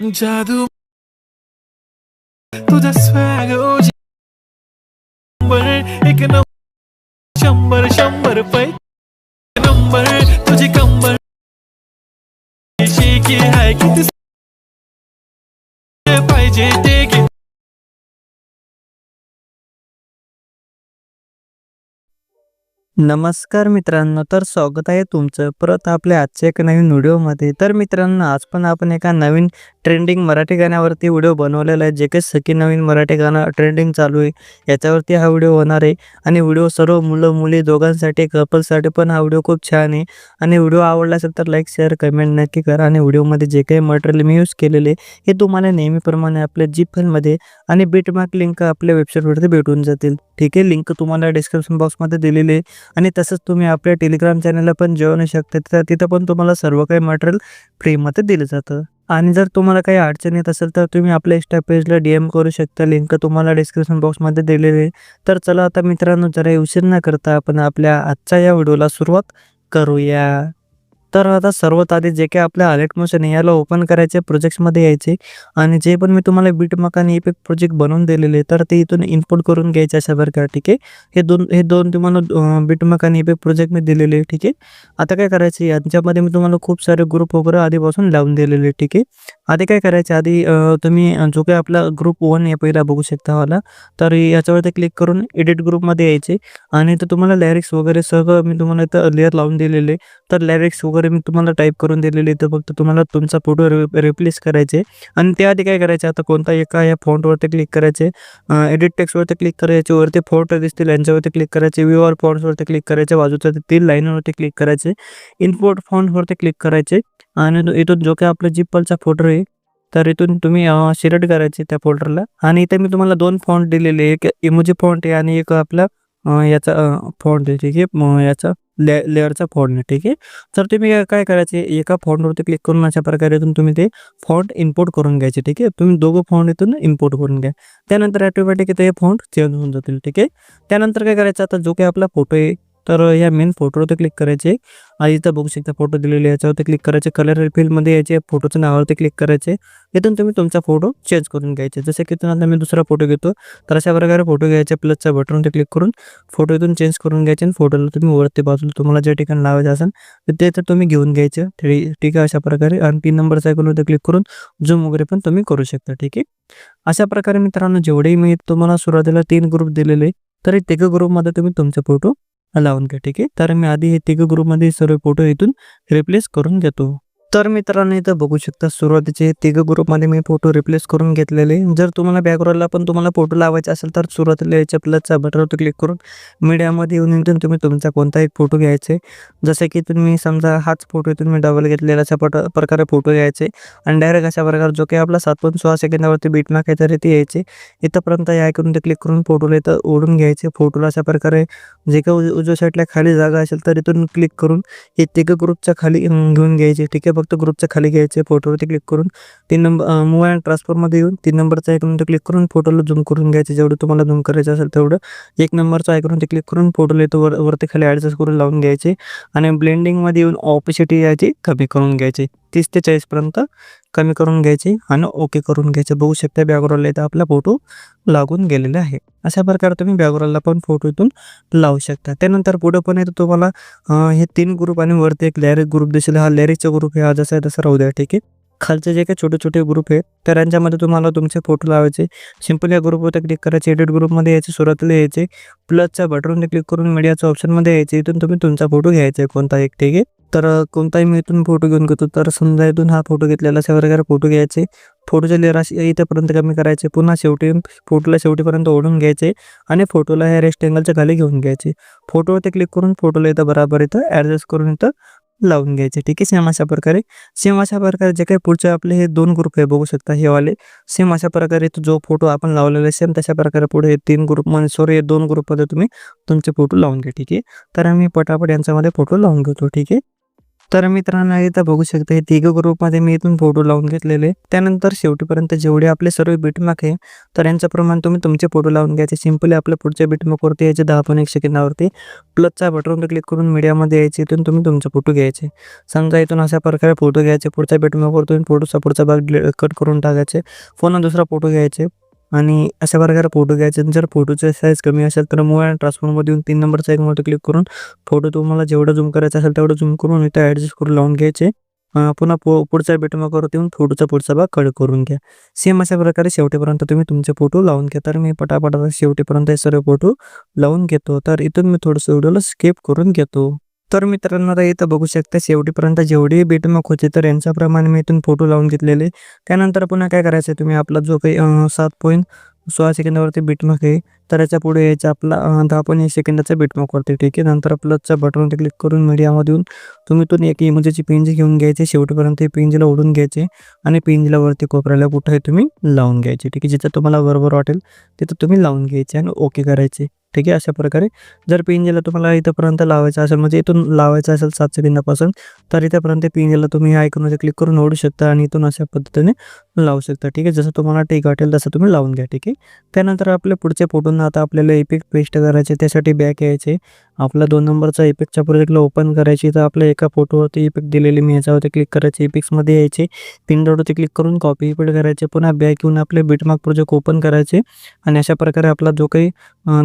जादू तुझा swag number एक नंबर शंभर शंभर पै नंबर तुझी कंबर की हाय किती पाहिजे ते नमस्कार मित्रांनो तर स्वागत आहे तुमचं परत आपल्या आजच्या एका नवीन व्हिडिओमध्ये. तर मित्रांनो आज पण आपण एका नवीन ट्रेंडिंग मराठी गाण्यावरती व्हिडिओ बनवलेला आहे जे काही सखी नवीन मराठी गाणं ट्रेंडिंग चालू आहे. याच्यावरती हा व्हिडिओ होणार आहे आणि व्हिडिओ सर्व मुलं मुली दोघांसाठी कपलसाठी पण हा व्हिडिओ खूप छान आहे. आणि व्हिडिओ आवडला असेल तर लाईक शेअर कमेंट नक्की करा. आणि व्हिडिओमध्ये जे काही मटेरियल मी यूज केलेले हे तुम्हाला नेहमीप्रमाणे आपल्या जी आणि बीटमार्क लिंक आपल्या वेबसाईटवरती भेटून जातील. ठीक आहे लिंक तुम्हाला डिस्क्रिप्शन बॉक्समध्ये दिलेली आहे. आणि तसंच तुम्ही आपल्या टेलिग्राम चॅनलला पण जॉईन शकता तर तिथं पण तुम्हाला सर्व काही मटेरियल फ्रीमध्ये दिलं जातं. आणि जर तुम्हाला काही अडचण येत असेल तर तुम्ही आपल्या इंस्टा पेजला डी एम करू शकता. लिंक तुम्हाला डिस्क्रिप्शन बॉक्समध्ये दिलेली आहे. तर चला आता मित्रांनो जरा उशीर न करता आपण आपल्या आजच्या या व्हिडिओला सुरुवात करूया. तर आता सर्वात आधी जे काही आपल्या अलेट मोशन याला ओपन करायचे प्रोजेक्टमध्ये यायचे. आणि जे पण मी तुम्हाला बीट आणि इफेक्ट प्रोजेक्ट बनवून दिलेले तर ते इथून इनपुट करून घ्यायचे अशा प्रकारे ठीक आहे? हे दोन हे दोन तुम्हाला बीट आणि इफेक्ट प्रोजेक्ट मी दिलेले आहे, ठीक आहे? आता काय करायचे यांच्यामध्ये मी तुम्हाला खूप सारे ग्रुप वगैरे आधीपासून लावून दिलेले ठीक आहे? आधी काय करायचे आधी तुम्ही जो काही आपला ग्रुप वन या पहिला बघू शकता मला तर याच्यावरती क्लिक करून एडिट ग्रुपमध्ये यायचे. आणि तर तुम्हाला लॅरिक्स वगैरे सगळं मी तुम्हाला इथं लेअर लावून दिलेले तर लॅरिक्स वगैरे मी तुम्हाला टाईप करून दिलेली तर फक्त तुम्हाला तुमचा फोटो रिप्लेस करायचे आणि त्याआधी काय करायचे? आता कोणता एका या फॉन्टवरती क्लिक करायचे एडिट टेक्स्टवरती क्लिक करायचे वरती फोटो दिसतील यांच्यावरती क्लिक करायचे व्ह्यू फॉन्ट्सवरती क्लिक करायचे बाजूच्या तीन लाईनवरती क्लिक करायचे इनपोर्ट फॉन्टवरती क्लिक करायचे आणि इथून जो काय आपला जिपलचा फोटो आहे तर इथून तुम्ही सिलेक्ट करायचे त्या फोल्डरला आणि इथे मी तुम्हाला दोन फॉन्ट दिलेले एक इमोजी फॉन्ट आहे आणि एक आपला याचा फॉन्ट आहे. ठीक आहे? याचा ले लेअरचा फॉन्ट आहे ठीक आहे? तर तुम्ही काय- काय करायचे एका फॉन्टवरती क्लिक करून अशा प्रकारे तुम्ही ते फॉन्ट इम्पोर्ट करून घ्यायचे ठीक आहे? तुम्ही दोघं फॉन्ट इथून इम्पोर्ट करून घ्या. त्यानंतर ॲटोमॅटिक इथे हे फॉन्ट चेंज होऊन जातील ठीक आहे? त्यानंतर काय करायचं आता जो काही आपला फोटो आहे तर या मेन फोटोवरती क्लिक करायचे. आणि इथं बघू शकता फोटो दिलेले याच्यावरती क्लिक करायचे. कलर फील्डमध्ये यायचे फोटोच्या नावावरती क्लिक करायचे. इथून तुम्ही तुमचा फोटो चेंज करून घ्यायचे. जसे की इथून आता मी दुसरा फोटो घेतो तर अशा प्रकारे फोटो घ्यायचे. प्लसच्या बटनवरती क्लिक करून फोटो इथून चेंज करून घ्यायचे आणि फोटोला तुम्ही वरती बाजूला तुम्हाला जे ठिकाणी लावायचं असेल तर ते तर तुम्ही घेऊन घ्यायचं. ठीक आहे अशा प्रकारे. आणि तीन नंबरचा आयकॉनवरती क्लिक करून झूम वगैरे पण तुम्ही करू शकता. ठीक आहे? अशा प्रकारे मित्रांनो जेवढेही मी तुम्हाला सुरुवातीला तीन ग्रुप दिलेले तरी तिघं ग्रुपमध्ये तुम्ही तुमचे फोटो लावून घ्या ठीक आहे? तर मी आधी हे तिघं ग्रुपमध्ये सर्व फोटो इथून रिप्लेस करून घेतो तर मित्रांनो इथं बघू शकता सुरुवातीचे तिघं ग्रुपमध्ये मी फोटो रिप्लेस करून घेतलेले. जर तुम्हाला बॅकग्राऊंडला पण तुम्हाला फोटो लावायचा असेल तर सुरुवातीला याच्या प्लसचा बटनवरती क्लिक करून मीडियामध्ये येऊन इथून तुम्ही तुमचा कोणताही फोटो घ्यायचे. जसे की तुम्ही समजा हाच फोटो इथून मी डबल घेतलेला अशा पट प्रकारे फोटो घ्यायचे. आणि डायरेक्ट अशा प्रकारे जो काही आपला सात पण सोळा सेकंदावरती बीट आहे तरी ते यायचे. इथंपर्यंत या करून ते क्लिक करून फोटोला इथं ओढून घ्यायचे. फोटोला अशा प्रकारे जे काही उजव्या साईडला खाली जागा असेल तर इथून क्लिक करून हे तिघं ग्रुपच्या खाली घेऊन घ्यायचे. ठीक आहे फक्त ग्रुपच्या खाली घ्यायचे. फोटोवरती क्लिक करून तीन नंबर मूव अँड ट्रान्सफरमध्ये येऊन तीन नंबरचा ऐकून ते क्लिक करून फोटोला झूम करून घ्यायचे. जेवढं तुम्हाला झूम करायचं असेल तेवढं. एक नंबरचा ऐकून ते क्लिक करून फोटोला येतो वर वरती खाली ॲडजस्ट करून लावून घ्यायचे. आणि ब्लेंडिंगमध्ये येऊन ऑपॉसिटी यायची कमी करून घ्यायची. तीस ते चाळीसपर्यंत कमी करून घ्यायची आणि ओके करून घ्यायचे. बघू शकता बॅकग्राऊंडला इथं आपला फोटो लागून गेलेला आहे. अशा प्रकारे तुम्ही बॅकग्राऊंडला पण फोटो इथून लावू शकता. त्यानंतर पुढे पण येतं तुम्हाला हे तीन ग्रुप आणि वरती एक लॅरिक ग्रुप दिसेल. हा लॅरिकचा ग्रुप हा जसा आहे तसा राहू द्या. ठीक आहे? खालचे जे काही छोटे छोटे ग्रुप आहेत तर यांच्यामध्ये तुम्हाला तुमचे फोटो लावायचे. सिंपल या ग्रुपवरती क्लिक करायचे. एडिट ग्रुपमध्ये यायचे सुरुवातीला यायचे. प्लसच्या बटनवर क्लिक करून मीडियाच्या ऑप्शनमध्ये यायचे. इथून तुम्ही तुमचा फोटो घ्यायचा आहे कोणता एक ठीक आहे तर कोणताही मी इथून फोटो घेऊन घेतो. तर समजा इथून हा फोटो घेतलेला अशा प्रकारे फोटो घ्यायचे. फोटोचे लेअर इथेपर्यंत कमी करायचे. पुन्हा शेवटी फोटोला शेवटीपर्यंत ओढून घ्यायचे आणि फोटोला ह्या रेस्ट अँगलच्या खाली घेऊन घ्यायचे. फोटोवरती क्लिक करून फोटोला इथं बराबर इथं ॲडजस्ट करून इथं लावून घ्यायचे ठीक आहे? सेम अशा प्रकारे. सेम अशा प्रकारे जे काही पुढचे आपले हे दोन ग्रुप आहे बघू शकता हे वाले. सेम अशा प्रकारे तो जो फोटो आपण लावलेला आहे सेम तशा प्रकारे पुढे हे तीन म्हणजे सॉरी हे दोन ग्रुपमध्ये तुम्ही तुमचे फोटो लावून घ्या ठीक आहे? तर आम्ही पटापट यांच्यामध्ये फोटो लावून घेतो ठीक आहे? तर मित्रांनो इथं बघू शकता हे तिघ ग्रुपमध्ये मी इथून फोटो लावून घेतलेले. त्यानंतर शेवटीपर्यंत जेवढे आपले सर्व बीटमार्क आहे तर यांचं प्रमाण तुम्ही तुमचे फोटो लावून घ्यायचे सिम्पली आपल्या पुढच्या बीटमार्कवरती यायचे दहा पण एक सेकंदावरती प्लसचा बटनवर क्लिक करून मीडियामध्ये यायचे इथून तुम्ही तुमचे फोटो घ्यायचे. समजा इथून अशा प्रकारे फोटो घ्यायचे पुढच्या बीटमार्कवर तुम्ही फोटोचा पुढचा भाग कट करून टाकायचे. फोन दुसरा फोटो घ्यायचे. आणि अशा प्रकारे फोटो घ्यायचे. जर फोटोचे साईज कमी असेल तर मोबाईल आणि ट्रान्सफॉर्ममध्ये येऊन तीन नंबरचा एक मोठं क्लिक करून फोटो तुम्हाला जेवढं झूम करायचा असेल तेवढं झूम करून इथं ॲडजस्ट करून लावून घ्यायचे. पुन्हा पु पुढच्या बीटमार्कवरती येऊन फोटोचा पुढचा भाग कट करून घ्या. सेम अशा प्रकारे शेवटीपर्यंत तुम्ही तुमचे फोटो लावून घ्या. तर मी पटापटा शेवटीपर्यंत हे सर्व फोटो लावून घेतो. तर इथून मी थोडंसं व्हिडिओला स्किप करून घेतो. तर मित्रांनो आता इथं बघू शकता शेवटीपर्यंत जेवढी बीटमक होते तर यांच्याप्रमाणे मी इथून फोटो लावून घेतलेले. त्यानंतर पुन्हा काय करायचं आहे तुम्ही? आपला जो काही सात पॉईंट सोळा सेकंदावरती बीटमक आहे तर याच्यापुढे यायचं आपला दहा पॉईंट सेकंदाचा सेकंदाचा करते ठीक आहे? नंतर प्लसच्या बटनवरती क्लिक करून मीडियामध्ये येऊन तुम्ही तो एक इमोजीची पिंजी घेऊन घ्यायची. शेवटीपर्यंत पेंजीला पिंजीला ओढून घ्यायचे आणि पेंजीला वरती कोपऱ्याला कुठे तुम्ही लावून घ्यायचे ठीक आहे? जिथं तुम्हाला बरोबर वाटेल तिथं तुम्ही लावून घ्यायचे आणि ओके करायचे ठीक आहे? अशा प्रकारे जर पिंजीला तुम्हाला इथंपर्यंत लावायचं असेल म्हणजे इथून लावायचं असेल सात सेकंदापासून तर इथंपर्यंत पिंजीला तुम्ही ह्या आयकॉनवर क्लिक करून ओढू शकता आणि इथून अशा पद्धतीने लावू शकता ठीक आहे? जसं तुम्हाला ठीक वाटेल तसं तुम्ही लावून घ्या ठीक आहे? त्यानंतर आपले पुढचे फोटो आता आपल्याला इफेक्ट पेस्ट करायचे त्यासाठी बॅक यायचे. आपला दोन नंबरचा इफेक्टच्या प्रोजेक्टला ओपन करायची. तर आपल्या एका फोटोवरती इफेक्ट दिलेली मी याच्यावरती क्लिक करायचे. इफेक्ट्समध्ये यायचे. पिन डॉटवरती क्लिक करून कॉपी इफेक्ट करायचे. पुन्हा बॅक येऊन आपले बिटमार्क प्रोजेक्ट ओपन करायचे. आणि अशा प्रकारे आपला जो काही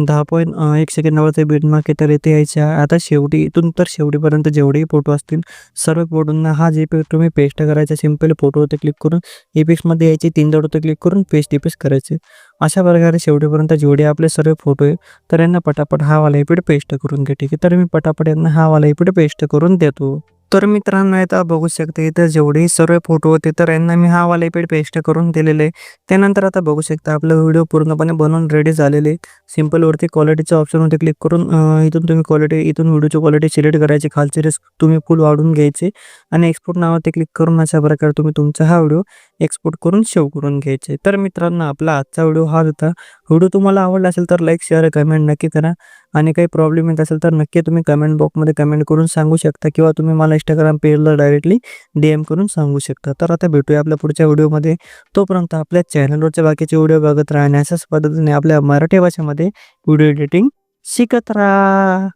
दहा पॉईंट एक सेकंदावरचे बिटमार्क आहे तर इथे यायचे आता शेवटी इथून तर शेवटीपर्यंत जेवढेही फोटो असतील सर्व फोटोंना हा जे इफेक्ट तुम्ही पेस्ट करायचा सिंपल फोटोवरती क्लिक करून इफेक्ट्समध्ये यायचे. तीन डॉटवरती क्लिक करून पेस्ट इफेक्ट करायचे. अशा प्रकारे शेवटीपर्यंत जेवढे आपले सर्व फोटो आहे तर यांना पटापट हा वाला इफेक्ट पेस्ट करून घ्या ठीक आहे? तर मी पटापट यांना हा वाला इकडे पेस्ट करून देतो. तर मित्रांनो आता बघू शकता इथं जेवढे सर्व फोटो होते तर यांना मी हा वाला इफेक्ट पेस्ट करून दिलेले आहे. त्यानंतर आता बघू शकता आपलं व्हिडिओ पूर्णपणे बनवून रेडी झालेले सिम्पलवरती क्वालिटीचे ऑप्शन ऑप्शनवरती क्लिक करून इथून तुम्ही क्वालिटी इथून व्हिडिओची क्वालिटी सिलेक्ट करायची. खालचे रिस्क तुम्ही फुल वाढून घ्यायचे. आणि एक्सपोर्ट नावावरती क्लिक करून अशा प्रकारे तुम्ही तुमचा हा व्हिडिओ एक्सपोर्ट करून सेव्ह करून घ्यायचे. तर मित्रांनो आपला आजचा व्हिडिओ हा होता. व्हिडिओ तुम्हाला आवडला असेल तर लाईक शेअर कमेंट नक्की करा. आणि काही प्रॉब्लेम येत असेल तर नक्की तुम्ही कमेंट बॉक्समध्ये कमेंट करून सांगू शकता किंवा तुम्ही मला इंस्टाग्राम पेजला डायरेक्टली डी एम करून सांगू शकता. तर आता भेटूया आपल्या पुढच्या व्हिडिओमध्ये तोपर्यंत आपल्या चॅनलवरच्या बाकीचे व्हिडिओ बघत राहण्याच्याच आणि अशाच पद्धतीने आपल्या मराठी भाषेमध्ये व्हिडिओ एडिटिंग शिकत राहा.